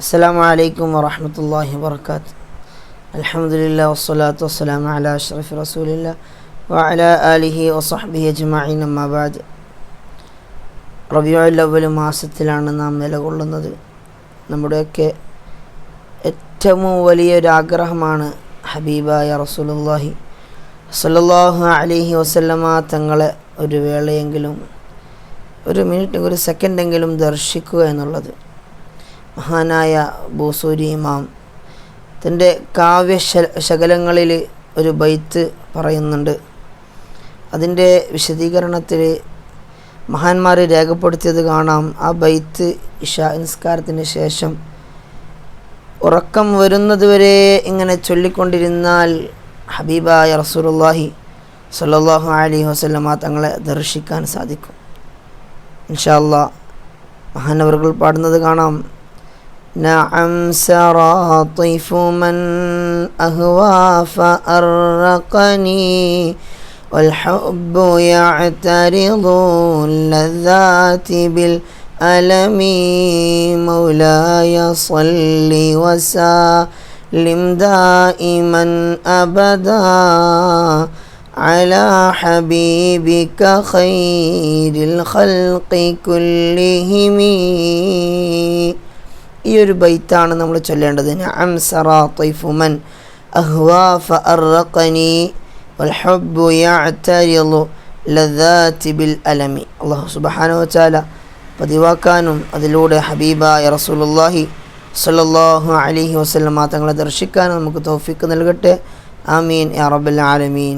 അസ്സാം വലൈക്കും വാഹമത്തല്ലാഹി വാബർക്കാത്ത് അലഹമുല്ല വസ്സലാത്തു വസ്സലാം അല അഷ്റഫ് റസൂലില്ല വഅല അലിഹി വസഹബി അജ്മഈൻ അമ്മാബാദ് റബിയുല്ലവൽ മാസത്തിലാണ് നാം നിലകൊള്ളുന്നത്. നമ്മുടെയൊക്കെ ഏറ്റവും വലിയൊരാഗ്രഹമാണ് ഹബീബായ റസൂലുല്ലാഹി സല്ലാഹു അലിഹി വസല്ലമ തങ്ങളെ ഒരു വേളയെങ്കിലും ഒരു മിനിറ്റ് ഒരു സെക്കൻഡെങ്കിലും ദർശിക്കുക എന്നുള്ളത്. മഹാനായ ബൂസൂരി ഇമാം. തന്റെ കാവ്യ ശകലങ്ങളിൽ ഒരു ബൈത്ത് പറയുന്നുണ്ട്. അതിന്റെ വിശദീകരണത്തിൽ മഹാന്മാർ രേഖപ്പെടുത്തിയത് കാണാം. ആ ബൈത്ത് ഇഷാ നിസ്കാരത്തിന് ശേഷം ഉറക്കം വരുന്നതുവരെ ഇങ്ങനെ ചൊല്ലിക്കൊണ്ടിരുന്നാൽ ഹബീബായ റസൂലുള്ളാഹി സല്ലാഹു അലി വസല്ലമ തങ്ങളെ ദർശിക്കാൻ സാധിക്കും. ഇൻഷാ അല്ലാ മഹാനവറുകൾ പാടുന്നത് കാണാം. نعم سرى طيف من أهوى فأرقني والحب يعترض اللذات بالألم. مولاي صل وسلم دائما أبدا على حبيبك خير الخلق كلهم. ഈ ഒരു ബൈത്താണ് നമ്മൾ ചൊല്ലേണ്ടത് നഅം സറാ തൈഫുമൻ അഹ്വാ ഫഅർഖനി والحب يعترض لذات بالألم അള്ളാഹു സുബ്ഹാനഹു വതആല പതിവാക്കാനും അതിലൂടെ ഹബീബായ റസൂലുള്ളാഹി സല്ലല്ലാഹു അലൈഹി വസല്ലമ തങ്ങളെ ദർശിക്കാനും നമുക്ക് തൗഫീക്ക് നൽകട്ടെ ആമീൻ യാ റബ്ബൽ ആലമീൻ